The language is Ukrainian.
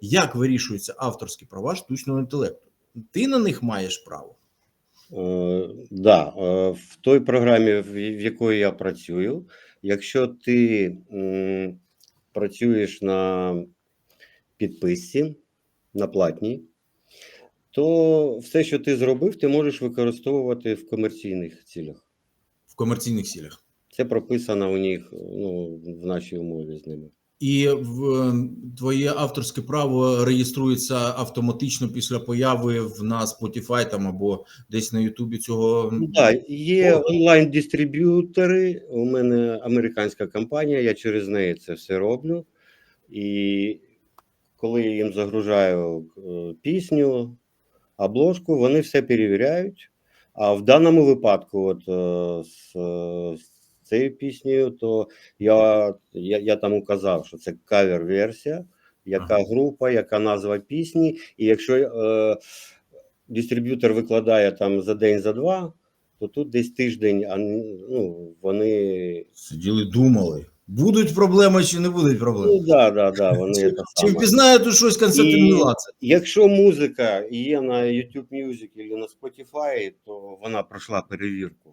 Як вирішуються авторські права штучного інтелекту? Ти на них маєш право. Е, да, е, в той програмі, в в якої я працюю, якщо ти м, працюєш на підписці, на платній, то все, що ти зробив, ти можеш використовувати в комерційних цілях. в комерційних цілях. Це прописано у них ну, в нашій умові з ними. І в твоє авторське право реєструється автоматично після появи в на Spotify там або десь на Ютубі цього. Ну, да, є онлайн-дистриб'ютори. У мене американська компанія, я через неї це все роблю. І коли я їм загружаю е, пісню, обложку, вони все перевіряють. А в даному випадку, от е, з, е, з цією піснею, то я, я, я там указав, що це кавер-версія, яка група, яка назва пісні. І якщо е, дистриб'ютор викладає там за день, за два, то тут десь тиждень, а ну, вони. Сиділи, думали. Будуть проблеми чи не будуть проблем? Ну, да, да, да, вони Чи, чи впізнає тут щось Константин Мілаце? Якщо музика є на YouTube Music або на Spotify, то вона пройшла перевірку.